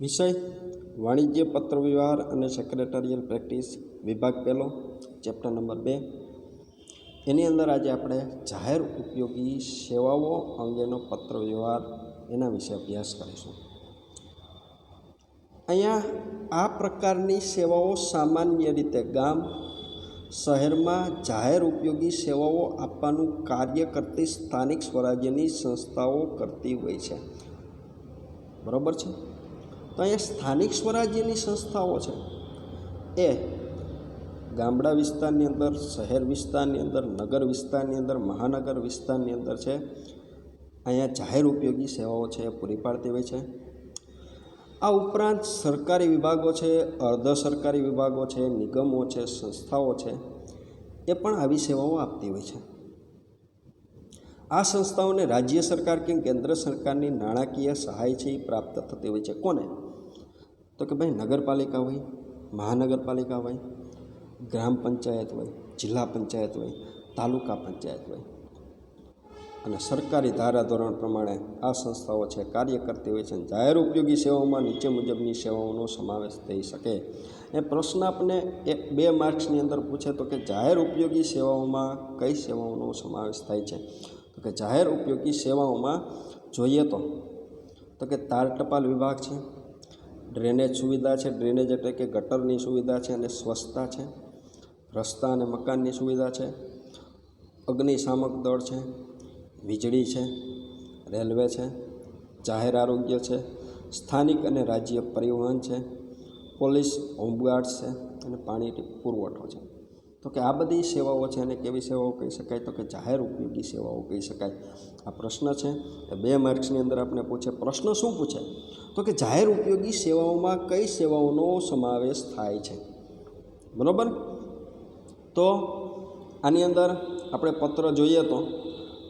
વિષય, વાણિજ્ય પત્ર વ્યવહાર અને સેક્રેટરિયલ પ્રેક્ટિસ વિભાગ પહેલો ચેપ્ટર નંબર બે. એની અંદર આજે આપણે જાહેર ઉપયોગી સેવાઓ અંગેનો પત્ર વ્યવહાર એના વિશે અભ્યાસ કરીશું. અહીંયા આ પ્રકારની સેવાઓ સામાન્ય રીતે ગામ, શહેરમાં જાહેર ઉપયોગી સેવાઓ આપવાનું કાર્ય કરતી સ્થાનિક સ્વરાજ્યની સંસ્થાઓ કરતી હોય છે. બરાબર છે? તો અહીંયા સ્થાનિક સ્વરાજ્યની સંસ્થાઓ છે. એ ગામડા વિસ્તારની અંદર, શહેર વિસ્તારની અંદર, નગર વિસ્તારની અંદર, મહાનગર વિસ્તારની અંદર છે. અહીંયા જાહેર ઉપયોગી સેવાઓ છે, પૂરી પાડતી હોય છે. આ ઉપરાંત સરકારી વિભાગો છે, અર્ધ સરકારી વિભાગો છે, નિગમો છે, સંસ્થાઓ છે, એ પણ આવી સેવાઓ આપતી હોય છે. આ સંસ્થાઓને રાજ્ય સરકાર કે કેન્દ્ર સરકારની નાણાકીય સહાય છે એ પ્રાપ્ત થતી હોય છે. કોને? તો કે ભાઈ નગરપાલિકા હોય, મહાનગરપાલિકા હોય, ગ્રામ પંચાયત હોય, જિલ્લા પંચાયત હોય, તાલુકા પંચાયત હોય. અને સરકારી ધારાધોરણ પ્રમાણે આ સંસ્થાઓ છે, કાર્ય કરતી હોય છે જાહેર ઉપયોગી સેવાઓમાં નીચે મુજબની સેવાઓનો સમાવેશ થઈ શકે. એ પ્રશ્ન આપને એક બે માર્ક્સની અંદર પૂછે તો કે જાહેર ઉપયોગી સેવાઓમાં કઈ સેવાઓનો સમાવેશ થાય છે? તો કે જાહેર ઉપયોગી સેવાઓમાં જોઈએ તો તો કે તાર ટપાલ વિભાગ છે ડ્રેનેજ સુવિધા છે, ડ્રેનેજ એટલે કે ગટરની સુવિધા છે અને સ્વચ્છતા છે, રસ્તા અને મકાનની સુવિધા છે, અગ્નિશામક દળ છે, વીજળી છે, રેલવે છે, જાહેર આરોગ્ય છે, સ્થાનિક અને રાજ્ય પરિવહન છે, પોલીસ હોમગાર્ડ્સ છે અને પાણી પુરવઠો છે. તો કે આ બધી સેવાઓ છે અને કેવી સેવાઓ કહી શકાય? તો કે જાહેર ઉપયોગી સેવાઓ કહી શકાય. આ પ્રશ્ન છે. એ બે માર્ક્સની અંદર આપણે પૂછે, પ્રશ્ન શું પૂછે? તો કે જાહેર ઉપયોગી સેવાઓમાં કઈ સેવાઓનો સમાવેશ થાય છે? બરાબર? તો આની અંદર આપણે પત્ર જોઈએ તો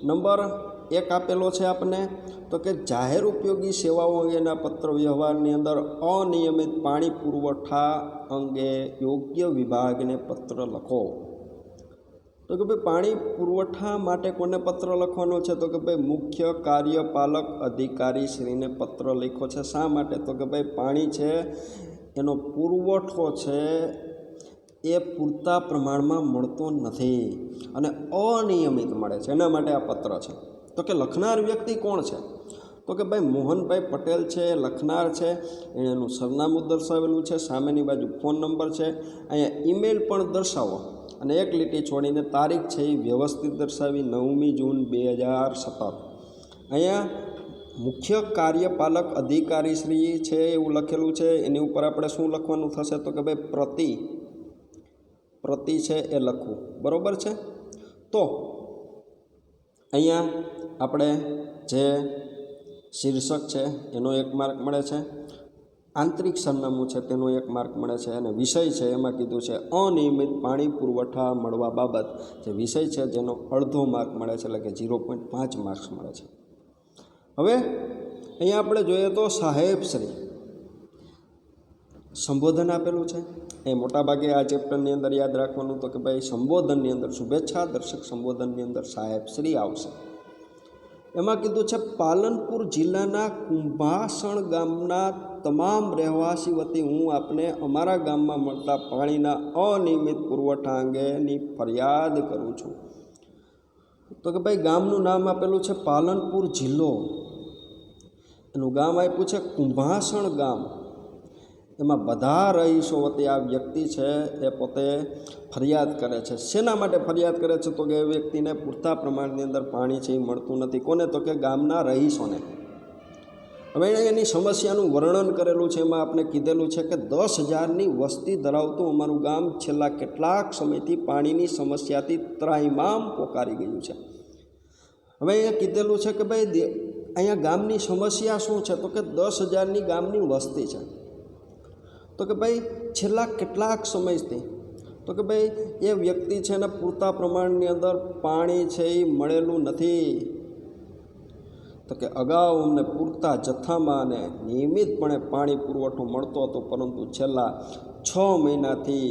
નંબર એક આપેલો છે આપણને તો કે જાહેર ઉપયોગી સેવાઓ અંગેના પત્ર વ્યવહારની અંદર અનિયમિત પાણી પુરવઠા અંગે યોગ્ય વિભાગને પત્ર લખો. તો કે ભાઈ પાણી પુરવઠા માટે કોને પત્ર લખવાનો છે? તો કે ભાઈ મુખ્ય કાર્યપાલક અધિકારી શ્રીને પત્ર લખ્યો છે. શા માટે? તો કે ભાઈ પાણી છે, એનો પુરવઠો છે, એ પૂરતા પ્રમાણમાં મળતો નથી અને અનિયમિત મળે છે. એના માટે આ પત્ર છે. તો કે લખનાર વ્યક્તિ કોણ છે? તો કે ભાઈ મોહનભાઈ પટેલ છે, લખનાર છે, એનું સરનામું દર્શાવેલું છે, સામેની બાજુ ફોન નંબર છે. અહીંયા ઈમેલ પણ દર્શાવો અને એક લીટી છોડીને તારીખ છે એ વ્યવસ્થિત દર્શાવી નવમી જૂન બે હજાર સત્તર. અહીંયા મુખ્ય કાર્યપાલક અધિકારી શ્રી છે એવું લખેલું છે. એની ઉપર આપણે શું લખવાનું થશે? તો કે ભાઈ પ્રતિ પ્રતિ છે એ લખવું. બરાબર છે? તો અહીંયા આપણે જે શીર્ષક છે, એનો એક માર્ક મળે છે. આંતરિક સરનામું છે, તેનો એક માર્ક મળે છે. અને વિષય છે, એમાં કીધું છે, અનિયમિત પાણી પુરવઠા મળવા બાબત. જે વિષય છે, જેનો અડધો માર્ક મળે છે, એટલે કે ઝીરો પોઈન્ટ પાંચ માર્ક્સ મળે છે. હવે, અહીંયા આપણે જોઈએ તો સાહેબશ્રી સંબોધન આપેલું છે. એ મોટાભાગે આ ચેપ્ટરની અંદર યાદ રાખવાનું તો કે ભાઈ સંબોધનની અંદર શુભેચ્છા, દર્શક સંબોધનની અંદર સાહેબશ્રી આવશે. એમાં કીધું છે, પાલનપુર જિલ્લાના કુંભાસણ ગામના તમામ રહેવાસી વતી હું આપને અમારા ગામમાં મળતા પાણીના અનિયમિત પુરવઠા અંગેની ફરિયાદ કરું છું. તો કે ભાઈ, ગામનું નામ આપેલું છે પાલનપુર જિલ્લો. એનું ગામ આપ્યું છે કુંભાસણ ગામ. એમાં બધા રહીશો વતી આ વ્યક્તિ છે એ પોતે ફરિયાદ કરે છે. શેના માટે ફરિયાદ કરે છે? તો કે એ વ્યક્તિને પૂરતા પ્રમાણની અંદર પાણી છે એ મળતું નથી. કોને? તો કે ગામના રહીશોને. હવે એની સમસ્યાનું વર્ણન કરેલું છે. એમાં આપણે કીધેલું છે કે દસ હજારની વસ્તી ધરાવતું અમારું ગામ છેલ્લા કેટલાક સમયથી પાણીની સમસ્યાથી ત્રાઇમામ પોકારી ગયું છે. હવે અહીંયા કીધેલું છે કે ભાઈ અહીંયા ગામની સમસ્યા શું છે? તો કે દસ હજારની ગામની વસ્તી છે. તો કે ભાઈ છેલ્લા કેટલાક સમયથી તો કે ભાઈ એ વ્યક્તિ છે એને પૂરતા પ્રમાણની અંદર પાણી છે એ મળેલું નથી. તો કે અગાઉ અમને પૂરતા જથ્થામાં અને નિયમિતપણે પાણી પુરવઠો મળતો હતો, પરંતુ છેલ્લા છ મહિનાથી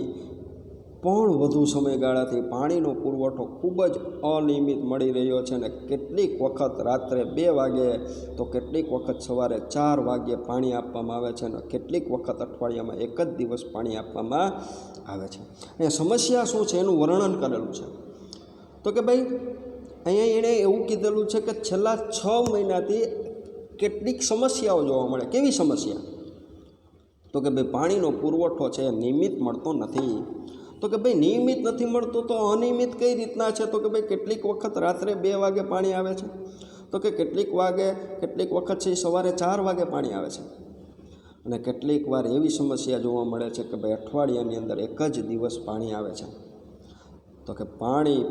પણ વધુ સમયગાળાથી પાણીનો પુરવઠો ખૂબ જ અનિયમિત મળી રહ્યો છે અને કેટલીક વખત રાત્રે બે વાગે તો કેટલીક વખત સવારે ચાર વાગ્યે પાણી આપવામાં આવે છે અને કેટલીક વખત અઠવાડિયામાં એક જ દિવસ પાણી આપવામાં આવે છે. અને સમસ્યા શું છે એનું વર્ણન કરેલું છે. તો કે ભાઈ, અહીંયા એણે એવું કીધેલું છે કે છેલ્લા છ મહિનાથી કેટલીક સમસ્યાઓ જોવા મળે. કેવી સમસ્યા? તો કે ભાઈ, પાણીનો પુરવઠો છે નિયમિત મળતો નથી. તો કે ભાઈ નિયમિત નથી મળતું તો અનિયમિત કઈ રીતના છે? તો કે ભાઈ કેટલીક વખત રાત્રે બે વાગે પાણી આવે છે. તો કે કેટલીક વાગે, કેટલીક વખત છે સવારે ચાર વાગે પાણી આવે છે. અને કેટલીક વાર એવી સમસ્યા જોવા મળે છે કે ભાઈ અઠવાડિયાની અંદર એક જ દિવસ પાણી આવે છે. તો કે પાણી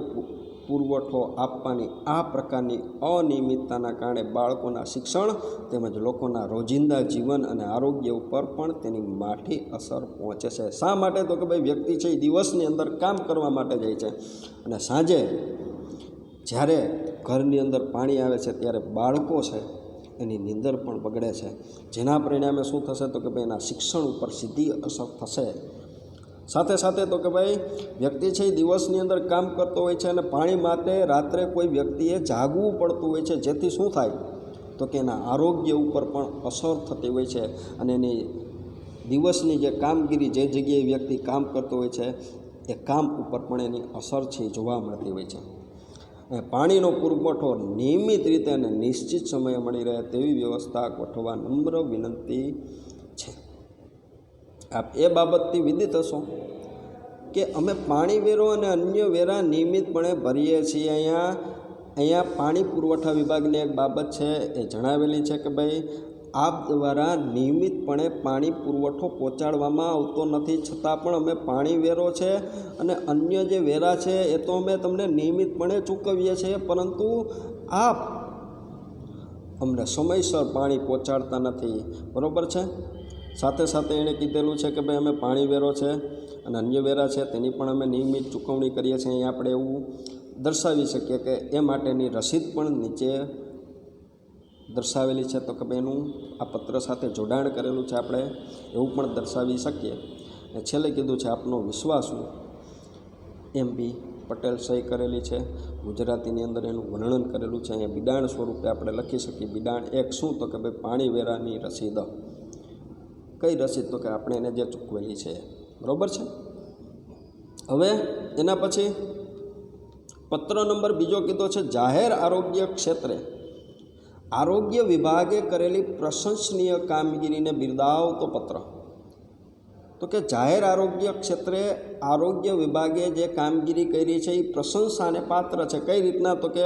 પુરવઠો આપવાની આ પ્રકારની અનિયમિતતાના કારણે બાળકોના શિક્ષણ તેમજ લોકોના રોજિંદા જીવન અને આરોગ્ય ઉપર પણ તેની માઠી અસર પહોંચે છે. શા માટે? તો કે ભાઈ વ્યક્તિ છે એ દિવસની અંદર કામ કરવા માટે જાય છે. અને સાંજે જ્યારે ઘરની અંદર પાણી આવે છે ત્યારે બાળકો છે એની નીંદર પણ બગડે છે. જેના પરિણામે શું થશે? તો કે ભાઈ એના શિક્ષણ ઉપર સીધી અસર થશે. સાથે સાથે તો કે ભાઈ, વ્યક્તિ છે એ દિવસની અંદર કામ કરતો હોય છે અને પાણી માટે રાત્રે કોઈ વ્યક્તિએ જાગવું પડતું હોય છે, જેથી શું થાય? તો કે એના આરોગ્ય ઉપર પણ અસર થતી હોય છે અને એની દિવસની જે કામગીરી જે જગ્યાએ વ્યક્તિ કામ કરતો હોય છે, એ કામ ઉપર પણ એની અસર છે જોવા મળતી હોય છે. પાણીનો પુરવઠો નિયમિત રીતે અને નિશ્ચિત સમયે મળી રહે તેવી વ્યવસ્થા ગોઠવવા નમ્ર વિનંતી છે. આપ એ બાબતથી વિદિત હશો કે અમે પાણી વેરો અને અન્ય વેરા નિયમિતપણે ભરીએ છીએ. અહીંયા અહીંયા પાણી પુરવઠા વિભાગની એક બાબત છે એ જણાવેલી છે કે ભાઈ, આપ દ્વારા નિયમિતપણે પાણી પુરવઠો પહોંચાડવામાં આવતો નથી. છતાં પણ અમે પાણી વેરો છે અને અન્ય જે વેરા છે એ તો અમે તમને નિયમિતપણે ચૂકવીએ છીએ. પરંતુ આપ અમને સમયસર પાણી પહોંચાડતા નથી. બરાબર છે? સાથે સાથે એણે કીધેલું છે કે ભાઈ અમે પાણી વેરો છે અને અન્ય વેરા છે, તેની પણ અમે નિયમિત ચૂકવણી કરીએ છીએ. અહીં આપણે એવું દર્શાવી શકીએ કે એ માટેની રસીદ પણ નીચે દર્શાવેલી છે. તો કે ભાઈ એનું આ પત્ર સાથે જોડાણ કરેલું છે આપણે એવું પણ દર્શાવી શકીએ. અને છેલ્લે કીધું છે, આપનો વિશ્વાસ હું એમ બી પટેલ સહી કરેલી છે. ગુજરાતીની અંદર એનું વર્ણન કરેલું છે. અહીંયા બિડાણ સ્વરૂપે આપણે લખી શકીએ. બિડાણ એક શું? તો કે ભાઈ પાણી વેરાની રસીદ. કઈ રસીદ તો કે આપણે એને જે ચૂકવેલી છે. બરાબર છે? હવે એના પછી પત્ર નંબર બીજો કીધો છે, જાહેર આરોગ્ય ક્ષેત્રે આરોગ્ય વિભાગે કરેલી પ્રશંસનીય કામગીરીને બિરદાવતો પત્ર. તો કે જાહેર આરોગ્ય ક્ષેત્રે આરોગ્ય વિભાગે જે કામગીરી કરી છે એ પ્રશંસાને પાત્ર છે. કઈ રીતના? તો કે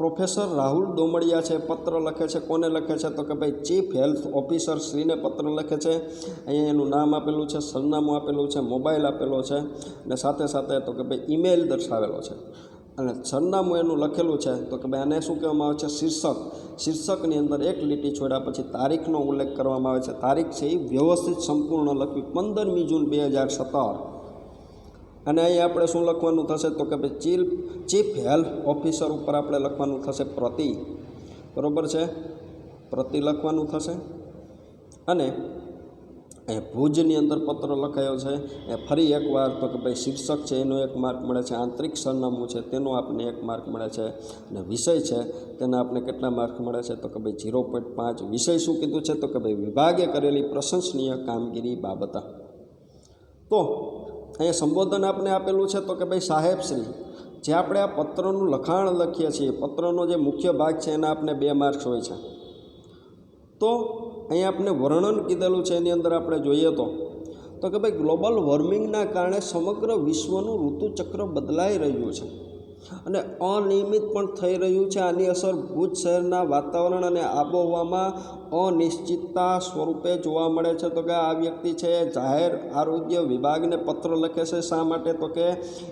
પ્રોફેસર રાહુલ દોમડિયા છે, પત્ર લખે છે, કોને લખે છે? તો કે ભાઈ ચીફ હેલ્થ ઓફિસર શ્રીને પત્ર લખે છે. અહીંયા એનું નામ આપેલું છે, સરનામું આપેલું છે, મોબાઈલ આપેલો છે અને સાથે સાથે તો કે ભાઈ ઈમેલ દર્શાવેલો છે. અને સરનામું એનું લખેલું છે, તો કે ભાઈ આને શું કહેવામાં આવે છે? શીર્ષક. શીર્ષકની અંદર એક લીટી છોડ્યા પછી તારીખનો ઉલ્લેખ કરવામાં આવે છે. તારીખ છે એ વ્યવસ્થિત સંપૂર્ણ લખવી. પંદરમી જૂન બે હજાર સત્તર. અને અહીં આપણે શું લખવાનું થશે? તો કે ભાઈ ચીફ ચીફ હેલ્થ ઓફિસર ઉપર આપણે લખવાનું થશે પ્રતિ. બરાબર છે? પ્રતિ લખવાનું થશે. અને એ ભુજની અંદર પત્ર લખાયો છે. એ ફરી એકવાર તો કે ભાઈ શીર્ષક છે, એનો એક માર્ક મળે છે. આંતરિક સરનામું છે, તેનો આપણને એક માર્ક મળે છે. અને વિષય છે, તેના આપણને કેટલા માર્ક મળે છે? તો કે ભાઈ ઝીરો પોઈન્ટ પાંચ. વિષય શું કીધું છે? તો કે ભાઈ વિભાગે કરેલી પ્રશંસનીય કામગીરી બાબત. તો અહીંયા સંબોધન આપને આપેલું છે તો કે ભાઈ સાહેબશ્રી જે આપણે આ પત્રનું લખાણ લખીએ છીએ, પત્રનો જે મુખ્ય ભાગ છે એના આપણે બે માર્ક્સ હોય છે. તો અહીંયા આપણે વર્ણન કીધેલું છે, એની અંદર આપણે જોઈએ તો તો કે ભાઈ ગ્લોબલ વોર્મિંગના કારણે સમગ્ર વિશ્વનું ઋતુચક્ર બદલાઈ રહ્યું છે. અને અનિયમિત પણ થઈ રહ્યું છે. આની અસર ભુજ શહેરના વાતાવરણ અને આબોહવામાં અનિશ્ચિતતા સ્વરૂપે જોવા મળે છે તો કે આ વ્યક્તિ છે જાહેર આરોગ્ય વિભાગને પત્ર લખે છે શા માટે? તો કે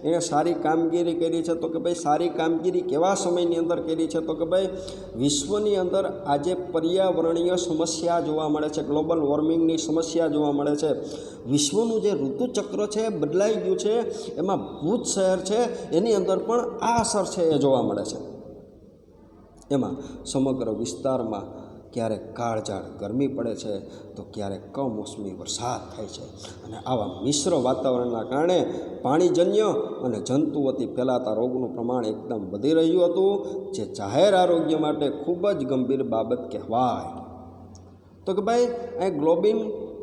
એણે સારી કામગીરી કરી છે. તો કે ભાઈ સારી કામગીરી કેવા સમયની અંદર કરી છે? તો કે ભાઈ વિશ્વની અંદર આજે પર્યાવરણીય સમસ્યા જોવા મળે છે. ગ્લોબલ વોર્મિંગની સમસ્યા જોવા મળે છે. વિશ્વનું જે ઋતુચક્ર છે બદલાઈ ગયું છે. એમાં ભૂત શહેર છે. એની અંદર પણ આ અસર છે એ જોવા મળે છે. એમાં સમગ્ર વિસ્તારમાં ક્યારેક કાળઝાળ ગરમી પડે છે, તો ક્યારેક કમોસમી વરસાદ થાય છે. અને આવા મિશ્ર વાતાવરણના કારણે પાણીજન્ય અને જંતુઓથી ફેલાતા રોગનું પ્રમાણ એકદમ વધી રહ્યું હતું, જે જાહેર આરોગ્ય માટે ખૂબ જ ગંભીર બાબત કહેવાય. તો કે ભાઈ અહીં ગ્લોબિન,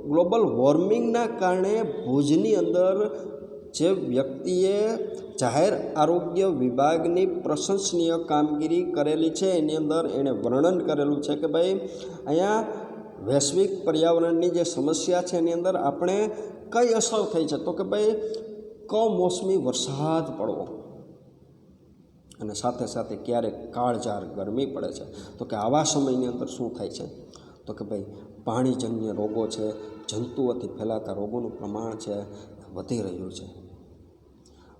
ગ્લોબલ વોર્મિંગના કારણે ભુજની અંદર જે વ્યક્તિએ જાહેર આરોગ્ય વિભાગની પ્રશંસનીય કામગીરી કરેલી છે. એની અંદર એણે વર્ણન કરેલું છે કે ભાઈ, અહીંયા વૈશ્વિક પર્યાવરણની જે સમસ્યા છે, એની અંદર આપણે કઈ અસર થઈ છે? તો કે ભાઈ, કમોસમી વરસાદ પડવો. અને સાથે સાથે ક્યારેક કાળઝાળ ગરમી પડે છે. તો કે આવા સમયની અંદર શું થાય છે? તો કે ભાઈ, પાણીજન્ય રોગો છે, જંતુઓથી ફેલાતા રોગોનું પ્રમાણ છે, વધી રહ્યું છે.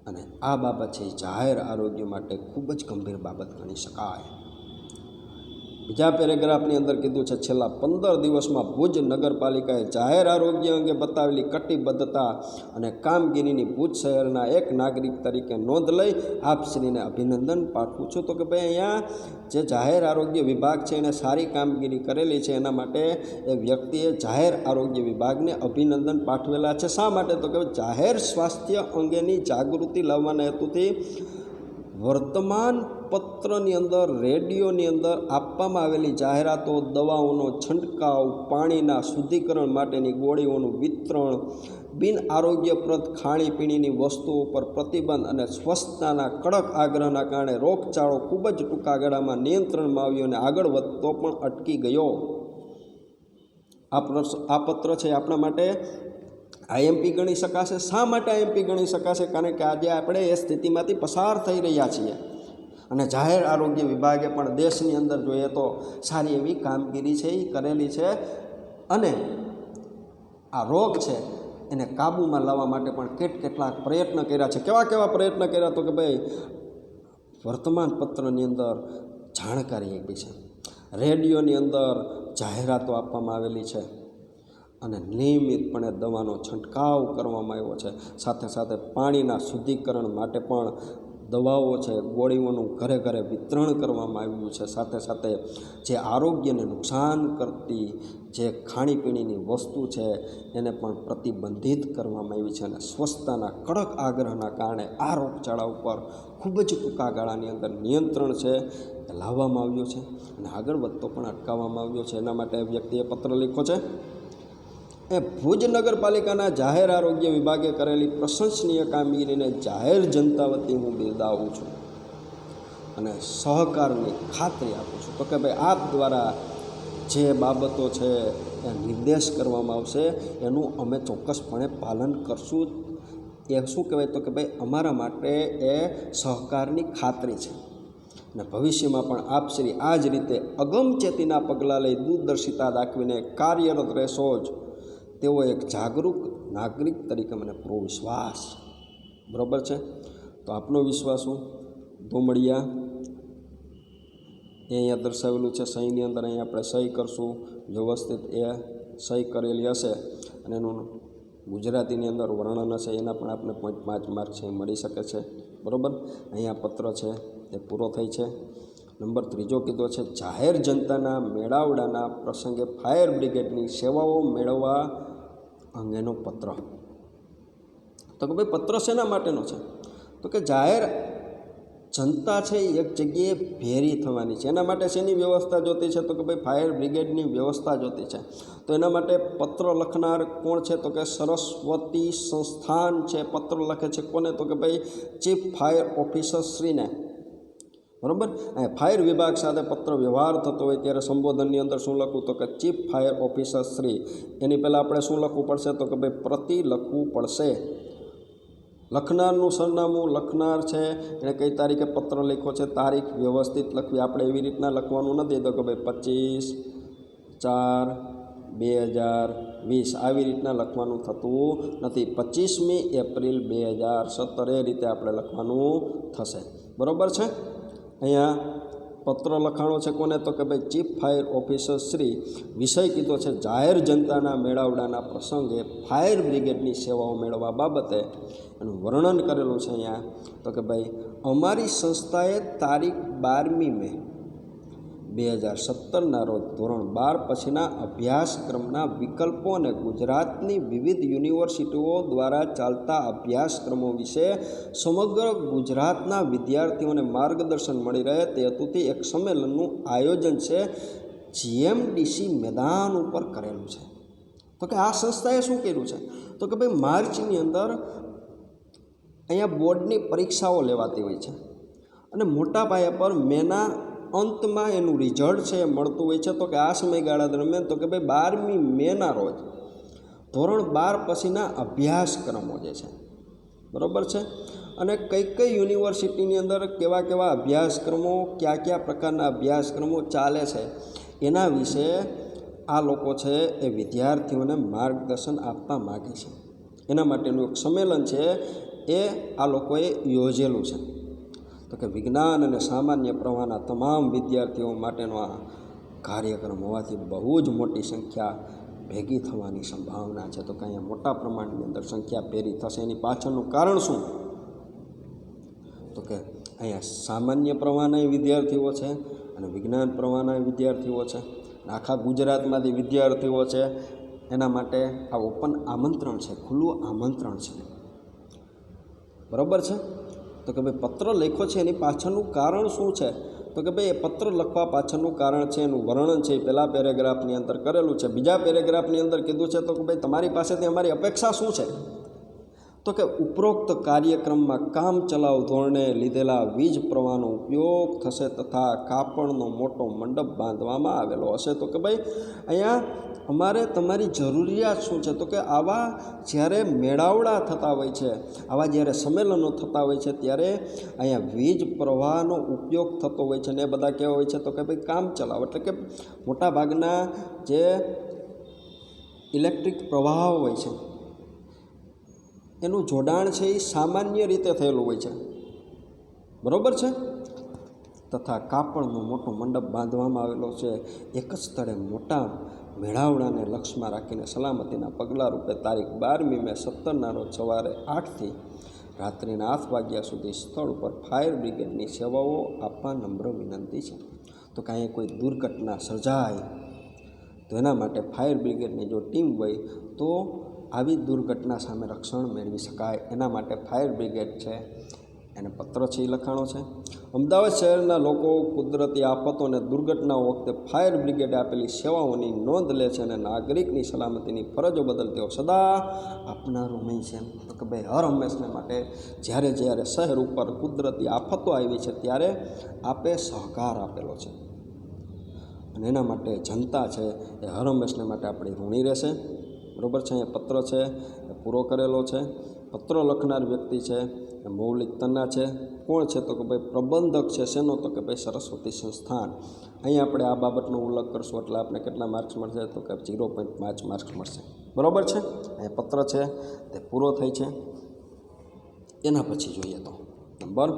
અને આ બાબત છે જાહેર આરોગ્ય માટે ખૂબ જ ગંભીર બાબત ગણી શકાય. બીજા પેરેગ્રાફની અંદર કીધું છે, છેલ્લા પંદર દિવસમાં ભુજ નગરપાલિકાએ જાહેર આરોગ્ય અંગે બતાવેલી કટિબદ્ધતા અને કામગીરીની ભુજ શહેરના એક નાગરિક તરીકે નોંધ લઈ આપશ્રીને અભિનંદન પાઠવું છું. તો કે ભાઈ અહીંયા જે જાહેર આરોગ્ય વિભાગ છે, એને સારી કામગીરી કરેલી છે, એના માટે એ વ્યક્તિએ જાહેર આરોગ્ય વિભાગને અભિનંદન પાઠવેલા છે. શા માટે? તો કે જાહેર સ્વાસ્થ્ય અંગેની જાગૃતિ લાવવાના હેતુથી વર્તમાન પત્રની અંદર, રેડિયોની અંદર આપવામાં આવેલી જાહેરાતો, દવાઓનો છંટકાવ, પાણીના શુદ્ધિકરણ માટેની ગોળીઓનું વિતરણ, બિન આરોગ્યપ્રદ ખાણીપીણીની વસ્તુઓ પર પ્રતિબંધ અને સ્વચ્છતાના કડક આગ્રહના કારણે રોગચાળો ખૂબ જ ટૂંકા ગાળામાં નિયંત્રણમાં આવ્યો અને આગળ વધતો પણ અટકી ગયો. આ પ્રશ્ન આ પત્ર છે આપણા માટે આઈએમપી ગણી શકાશે. શા માટે આઈએમપી ગણી શકાશે? કારણ કે આજે આપણે એ સ્થિતિમાંથી પસાર થઈ રહ્યા છીએ. અને જાહેર આરોગ્ય વિભાગે પણ દેશની અંદર જોઈએ તો સારી એવી કામગીરી છે એ કરેલી છે. અને આ રોગ છે, એને કાબૂમાં લાવવા માટે પણ કેટ કેટલાક પ્રયત્ન કર્યા છે. કેવા કેવા પ્રયત્ન કર્યા તો કે ભાઈ વર્તમાન પત્રની અંદર જાણકારી આપી છે. રેડિયોની અંદર જાહેરાતો આપવામાં આવેલી છે. અને નિયમિતપણે દવાનો છંટકાવ કરવામાં આવ્યો છે. સાથે સાથે પાણીના શુદ્ધિકરણ માટે પણ દવાઓ છે, ગોળીઓનું ઘરે ઘરે વિતરણ કરવામાં આવ્યું છે. સાથે સાથે જે આરોગ્યને નુકસાન કરતી જે ખાણીપીણીની વસ્તુ છે, એને પણ પ્રતિબંધિત કરવામાં આવી છે અને સ્વચ્છતાના કડક આગ્રહના કારણે આ રોગચાળા ઉપર ખૂબ જ ટૂંકા ગાળાની અંદર નિયંત્રણ છે લાવવામાં આવ્યું છે અને આગળ વધતો પણ અટકાવવામાં આવ્યો છે. એના માટે વ્યક્તિએ પત્ર લખ્યો છે. એ ભુજ નગરપાલિકાના જાહેર આરોગ્ય વિભાગે કરેલી પ્રશંસનીય કામગીરીને જાહેર જનતા વતી હું બિરદાવું છું અને સહકારની ખાતરી આપું છું. તો કે ભાઈ આપ દ્વારા જે બાબતો છે એ નિર્દેશ કરવામાં આવશે, એનું અમે ચોક્કસપણે પાલન કરશું. એ શું કહેવાય? તો કે ભાઈ અમારા માટે એ સહકારની ખાતરી છે. અને ભવિષ્યમાં પણ આપ શ્રી આ જ રીતે અગમચેતીના પગલાં લઈ દૂરદર્શિતા દાખવીને કાર્યરત રહેશો જ. તેવો એક જાગૃત નાગરિક તરીકે મને પૂરો વિશ્વાસ બરાબર છે? તો આપનો વિશ્વાસ હું ધુમડિયા એ અહીંયા દર્શાવેલું છે. સહીની અંદર અહીંયા આપણે સહી કરશું. વ્યવસ્થિત એ સહી કરેલી હશે અને એનું ગુજરાતીની અંદર વર્ણન હશે. એના પણ આપણે પોઈન્ટ પાંચ માર્ક છે, એ મળી શકે છે. બરાબર? અહીંયા પત્ર છે, એ પૂરો થઈ છે. નંબર ત્રીજો કીધો છે, જાહેર જનતાના મેળાવડાના પ્રસંગે ફાયર બ્રિગેડની સેવાઓ મેળવવા અંગેનો પત્ર. તો કે ભાઈ પત્ર શેના માટેનો છે? તો કે જાહેર જનતા છે એ એક જગ્યાએ ભેરી થવાની છે. એના માટે શેની વ્યવસ્થા જોતી છે? તો કે ભાઈ ફાયર બ્રિગેડની વ્યવસ્થા જોતી છે. તો એના માટે પત્ર લખનાર કોણ છે? તો કે સરસ્વતી સંસ્થાન છે. પત્ર લખે છે કોને? તો કે ભાઈ ચીફ ફાયર ઓફિસર શ્રીને બરાબર? અને ફાયર વિભાગ સાથે પત્ર વ્યવહાર થતો હોય ત્યારે સંબોધનની અંદર શું લખવું? તો કે ચીફ ફાયર ઓફિસર શ્રી. એની પહેલાં આપણે શું લખવું પડશે? તો કે ભાઈ પ્રતિ લખવું પડશે. લખનારનું સરનામું લખનાર છે. એણે કઈ તારીખે પત્ર લખ્યો છે? તારીખ વ્યવસ્થિત લખવી. આપણે એવી રીતના લખવાનું નથી. તો કે ભાઈ પચીસ ચાર બે હજાર વીસ. આવી રીતના લખવાનું થતું નથી. પચીસમી એપ્રિલ બે હજાર સત્તર. એ રીતે આપણે લખવાનું થશે. બરાબર છે? અહીંયા પત્ર લખાણો છે કોને? તો કે ભાઈ ચીફ ફાયર ઓફિસર શ્રી વિષય કીધો છે, જાહેર જનતાના મેળાવડાના પ્રસંગે ફાયર બ્રિગેડની સેવાઓ મેળવવા બાબતે એનું વર્ણન કરેલું છે અહીંયા. તો કે ભાઈ, અમારી સંસ્થાએ તારીખ બારમી મે બે હજાર સત્તરના રોજ ધોરણ બાર પછીના અભ્યાસક્રમના વિકલ્પો અને ગુજરાતની વિવિધ યુનિવર્સિટીઓ દ્વારા ચાલતા અભ્યાસક્રમો વિશે સમગ્ર ગુજરાતના વિદ્યાર્થીઓને માર્ગદર્શન મળી રહે તે હેતુથી એક સંમેલનનું આયોજન છે જીએમડીસી મેદાન ઉપર કરેલું છે. તો કે આ સંસ્થાએ શું કર્યું છે? તો કે ભાઈ માર્ચની અંદર અહીંયા બોર્ડની પરીક્ષાઓ લેવાતી હોય છે અને મોટા પાયા પર મેના અંતમાં એનું રિઝલ્ટ છે એ મળતું હોય છે. તો કે આ સમયગાળા દરમિયાન તો કે ભાઈ બારમી મેના રોજ ધોરણ બાર પછીના અભ્યાસક્રમો જે છે. બરાબર છે? અને કઈ કઈ યુનિવર્સિટીની અંદર કેવા કેવા અભ્યાસક્રમો, કયા કયા પ્રકારના અભ્યાસક્રમો ચાલે છે, એના વિશે આ લોકો છે એ વિદ્યાર્થીઓને માર્ગદર્શન આપવા માગે છે. એના માટેનું એક સંમેલન છે, એ આ લોકોએ યોજેલું છે. તો કે વિજ્ઞાન અને સામાન્ય પ્રવાહના તમામ વિદ્યાર્થીઓ માટેનો આ કાર્યક્રમ હોવાથી બહુ જ મોટી સંખ્યા ભેગી થવાની સંભાવના છે. તો કે અહીંયા મોટા પ્રમાણની અંદર સંખ્યા ભેરી થશે. એની પાછળનું કારણ શું? તો કે અહીંયા સામાન્ય પ્રવાહના વિદ્યાર્થીઓ છે અને વિજ્ઞાન પ્રવાહના વિદ્યાર્થીઓ છે આખા ગુજરાતમાંથી વિદ્યાર્થીઓ છે. એના માટે આ ઓપન આમંત્રણ છે, ખુલ્લું આમંત્રણ છે. બરાબર છે? તો કે ભાઈ પત્ર લખ્યો છે એની પાછળનું કારણ શું છે? તો કે ભાઈ એ પત્ર લખવા પાછળનું કારણ છે, એનું વર્ણન છે, એ પહેલાં પેરેગ્રાફની અંદર કરેલું છે. બીજા પેરેગ્રાફની અંદર કીધું છે તો કે ભાઈ તમારી પાસેથી અમારી અપેક્ષા શું છે? તો કે ઉપરોક્ત કાર્યક્રમમાં કામ ચલાવ ધોરણે લીધેલા વીજ પ્રવાહનો ઉપયોગ થશે તથા કાપડનો મોટો મંડપ બાંધવામાં આવેલો હશે. તો કે ભાઈ, અહીંયા અમારે તમારી જરૂરિયાત શું છે? તો કે આવા જ્યારે મેળાવડા થતા હોય છે, આવા જ્યારે સંમેલનો થતા હોય છે, ત્યારે અહીંયા વીજ પ્રવાહનો ઉપયોગ થતો હોય છે ને એ બધા કેવા હોય છે? તો કે ભાઈ, કામ ચલાવ. એટલે કે મોટાભાગના જે ઇલેક્ટ્રિક પ્રવાહ હોય છે એનું જોડાણ છે એ સામાન્ય રીતે થયેલું હોય છે. બરાબર છે? તથા કાપડનો મોટો મંડપ બાંધવામાં આવેલો છે. એક જ સ્થળે મોટા મેળાવડાને લક્ષમાં રાખીને સલામતીના પગલાં રૂપે તારીખ બારમી મે સત્તરના રોજ સવારે આઠથી રાત્રિના આઠ વાગ્યા સુધી સ્થળ ઉપર ફાયર બ્રિગેડની સેવાઓ આપવા નમ્ર વિનંતી છે. તો કાંઈ કોઈ દુર્ઘટના સર્જાય તો એના માટે ફાયર બ્રિગેડની જો ટીમ હોય તો આવી દુર્ઘટના સામે રક્ષણ મેળવી શકાય એના માટે ફાયર બ્રિગેડ છે. એને પત્ર છે એ લખાણો છે. અમદાવાદ શહેરના લોકો કુદરતી આફતો અને દુર્ઘટનાઓ વખતે ફાયર બ્રિગેડે આપેલી સેવાઓની નોંધ લે છે અને નાગરિકની સલામતીની ફરજો બદલ તેઓ સદા આપનારું નહીં છે તો કે ભાઈ, હર હંમેશને માટે જ્યારે જ્યારે શહેર ઉપર કુદરતી આફતો આવી છે ત્યારે આપે સહકાર આપેલો છે. અને એના માટે જનતા છે એ હર હંમેશને માટે આપણી ઋણી રહેશે. બરાબર છે? અહીંયા પત્ર છે એ પૂરો કરેલો છે. પત્ર લખનાર વ્યક્તિ છે એ મૌલિક તન્ના છે. કોણ છે તો કે ભાઈ પ્રબંધક છે, શેનો તો કે ભાઈ સરસ્વતી સંસ્થાન. અહીં આપણે આ બાબતનો ઉલ્લેખ કરશું, એટલે આપણે કેટલા માર્ક્સ મળશે? તો કે ઝીરો પોઈન્ટ પાંચ માર્ક્સ મળશે. બરાબર છે? અહીંયા પત્ર છે, તે પૂરો થાય છે. એના પછી જોઈએ તો. નંબર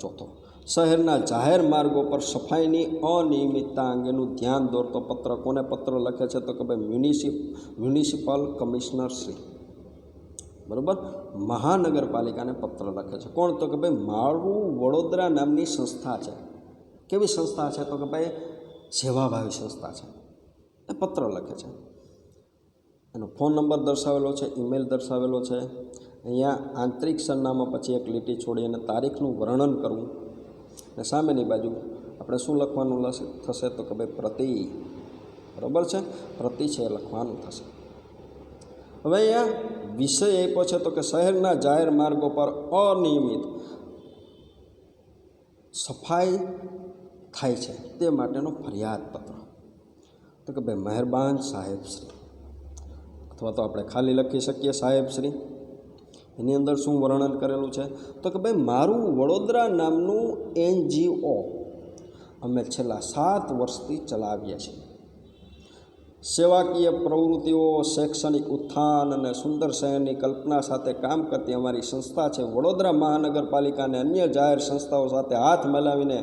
ચોથો. શહેરના જાહેર માર્ગો પર સફાઈની અનિયમિતતા અંગેનું ધ્યાન દોરતો પત્ર કોને પત્ર લખે છે તો કે ભાઈ મ્યુનિસિપ, મ્યુનિસિપલ કમિશનર શ્રી. બરાબર? મહાનગરપાલિકાને પત્ર લખે છે. કોણ તો કે ભાઈ મારું વડોદરા નામની સંસ્થા છે. કેવી સંસ્થા છે તો કે ભાઈ સેવાભાવી સંસ્થા છે. એ પત્ર લખે છે. એનો ફોન નંબર દર્શાવેલો છે, ઈમેલ દર્શાવેલો છે. અહીંયા આંતરિક સરનામા પછી એક લીટી છોડી અને તારીખનું વર્ણન કરવું. અને સામેની બાજુ આપણે શું લખવાનું થશે તો કે ભાઈ પ્રતિ. બરાબર છે? પ્રતિ છે લખવાનું થશે. હવે અહીંયા વિષય આપ્યો છે તો કે શહેરના જાહેર માર્ગો પર અનિયમિત સફાઈ થાય છે. તે માટેનો ફરિયાદ પત્ર. તો કે ભાઈ મહેરબાન સાહેબ શ્રી. અથવા તો આપણે ખાલી લખી શકીએ સાહેબ શ્રી. એની અંદર શું વર્ણન કરેલું છે? તો કે ભાઈ, મારું વડોદરા નામનું એનજીઓ અમે છેલ્લા સાત વર્ષથી ચલાવીએ છીએ. સેવાકીય પ્રવૃત્તિઓ, શૈક્ષણિક ઉત્થાન અને સુંદર શહેરની કલ્પના સાથે કામ કરતી અમારી સંસ્થા છે. વડોદરા મહાનગરપાલિકા અને અન્ય જાહેર સંસ્થાઓ સાથે હાથ મિલાવીને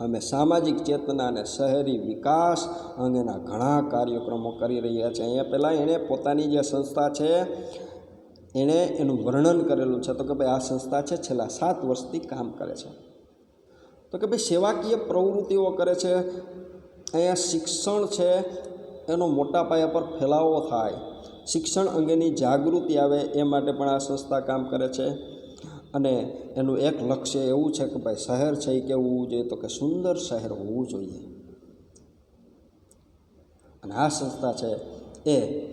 અમે સામાજિક ચેતના અને શહેરી વિકાસ અંગેના ઘણા કાર્યક્રમો કરી રહ્યા છીએ. અહીંયા પહેલાં એણે પોતાની જે સંસ્થા છે એણે એનું વર્ણન કરેલું છે. તો કે ભાઈ આ સંસ્થા છે, છેલ્લા સાત વર્ષથી કામ કરે છે. તો કે ભાઈ સેવાકીય પ્રવૃત્તિઓ કરે છે. અહીંયા શિક્ષણ છે, એનો મોટા પાયા પર ફેલાવો થાય. શિક્ષણ અંગેની જાગૃતિ આવે એ માટે પણ આ સંસ્થા કામ કરે છે. અને એનું એક લક્ષ્ય એવું છે કે ભાઈ શહેર છે એ કેવું હોવું જોઈએ તો કે સુંદર શહેર હોવું જોઈએ. અને આ સંસ્થા છે એ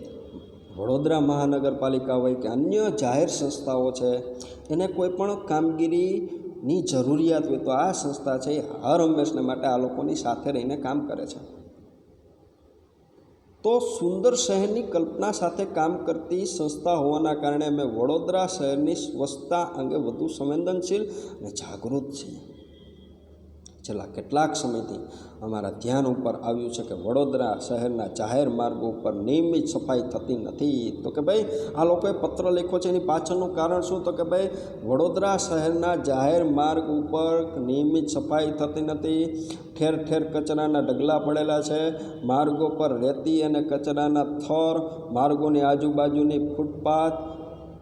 વડોદરા મહાનગરપાલિકા હોય કે અન્ય જાહેર સંસ્થાઓ છે, એને કોઈ પણ કામગીરીની જરૂરિયાત હોય તો આ સંસ્થા છે એ હર હંમેશને માટે આ લોકોની સાથે રહીને કામ કરે છે. તો સુંદર શહેરની કલ્પના સાથે કામ કરતી સંસ્થા હોવાના કારણે અમે વડોદરા શહેરની સ્વચ્છતા અંગે વધુ સંવેદનશીલ અને જાગૃત છીએ. છેલ્લા કેટલાક સમયથી અમારા ધ્યાન ઉપર આવ્યું છે કે વડોદરા શહેરના જાહેર માર્ગો ઉપર નિયમિત સફાઈ થતી નથી. તો કે ભાઈ, આ લોકોએ પત્ર લખ્યો છે, એની પાછળનું કારણ શું? તો કે ભાઈ, વડોદરા શહેરના જાહેર માર્ગ ઉપર નિયમિત સફાઈ થતી નથી. ઠેર ઠેર કચરાના ડગલા પડેલા છે. માર્ગો પર રેતી અને કચરાના થર, માર્ગોની આજુબાજુની ફૂટપાથ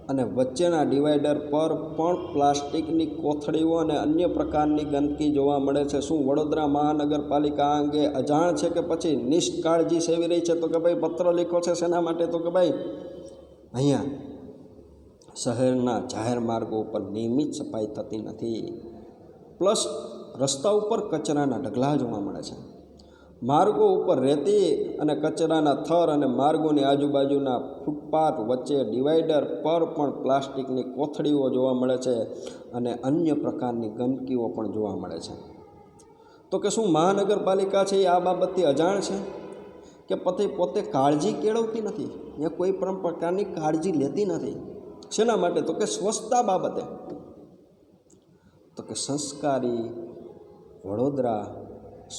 અને વચ્ચેના ડિવાઈડર પર પણ પ્લાસ્ટિકની કોથળીઓ અને અન્ય પ્રકારની ગંદકી જોવા મળે છે. શું વડોદરા મહાનગરપાલિકા અંગે અજાણ છે કે પછી નિષ્કાળજી સેવી રહી છે? તો કે ભાઈ પત્ર લીખો છે શેના માટે? તો કે ભાઈ અહીંયા શહેરના જાહેર માર્ગો ઉપર નિયમિત સફાઈ થતી નથી. પ્લસ રસ્તા ઉપર કચરાના ઢગલા જોવા મળે છે. માર્ગો ઉપર રેતી અને કચરાના થર અને માર્ગોની આજુબાજુના ફૂટપાથ વચ્ચે ડિવાઈડર પર પણ પ્લાસ્ટિકની કોથળીઓ જોવા મળે છે અને અન્ય પ્રકારની ગંદકીઓ પણ જોવા મળે છે. તો કે શું મહાનગરપાલિકા છે એ આ બાબતથી અજાણ છે? કે પતિ પોતે કાળજી કેળવતી નથી? એ કોઈ પણ પ્રકારની કાળજી લેતી નથી? શેના માટે? તો કે સ્વચ્છતા બાબતે? તો કે સંસ્કારી વડોદરા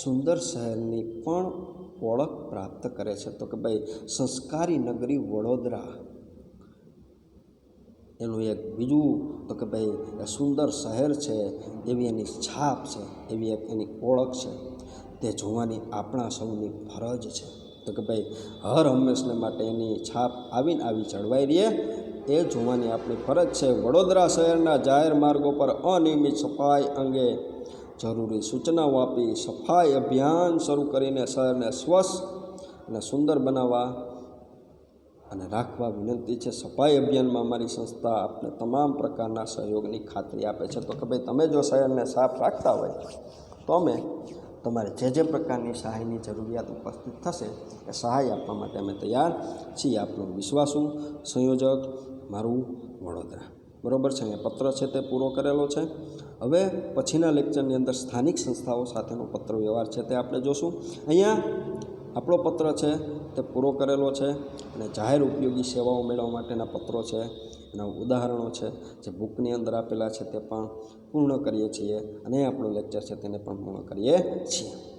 સુંદર શહેરની પણ ઓળખ પ્રાપ્ત કરે છે. તો કે ભાઈ, સંસ્કારી નગરી વડોદરા. એનું એક બીજું તો કે ભાઈ સુંદર શહેર છે, એવી એની છાપ છે, એવી એક એની ઓળખ છે. તે જોવાની આપણા સૌની ફરજ છે. તો કે ભાઈ, હર હંમેશને માટે એની છાપ આવીને આવી જળવાઈ રહીએ. એ જોવાની આપણી ફરજ છે. વડોદરા શહેરના જાહેર માર્ગો પર અનિયમિત સફાઈ અંગે જરૂરી સૂચનાઓ આપી, સફાઈ અભિયાન શરૂ કરીને શહેરને સ્વસ્થ અને સુંદર બનાવવા અને રાખવા વિનંતી છે. સફાઈ અભિયાનમાં અમારી સંસ્થા આપને તમામ પ્રકારના સહયોગની ખાતરી આપે છે. તો કે ભાઈ, તમે જો શહેરને સાફ રાખતા હોય, તો અમે તમારે જે જે પ્રકારની સહાયની જરૂરિયાત ઉપસ્થિત થશે, એ સહાય આપવા માટે અમે તૈયાર છીએ. આપનું વિશ્વાસુ સંયોજક, મારું વડોદરા. બરોબર છે? અહીંયા પત્ર છે તે પૂરો કરેલો છે. હવે પછીના લેક્ચરની અંદર સ્થાનિક સંસ્થાઓ સાથેનો પત્ર વ્યવહાર છે તે આપણે જોશું. અહીંયા આપણો પત્ર છે, તે પૂરો કરેલો છે અને જાહેર ઉપયોગી સેવાઓ મેળવવા માટેના પત્રો છે, એના ઉદાહરણો છે, જે બુકની અંદર આપેલા છે તે પણ પૂર્ણ કરીએ છીએ અને આપણો લેક્ચર છે તેને પણ પૂર્ણ કરીએ છીએ.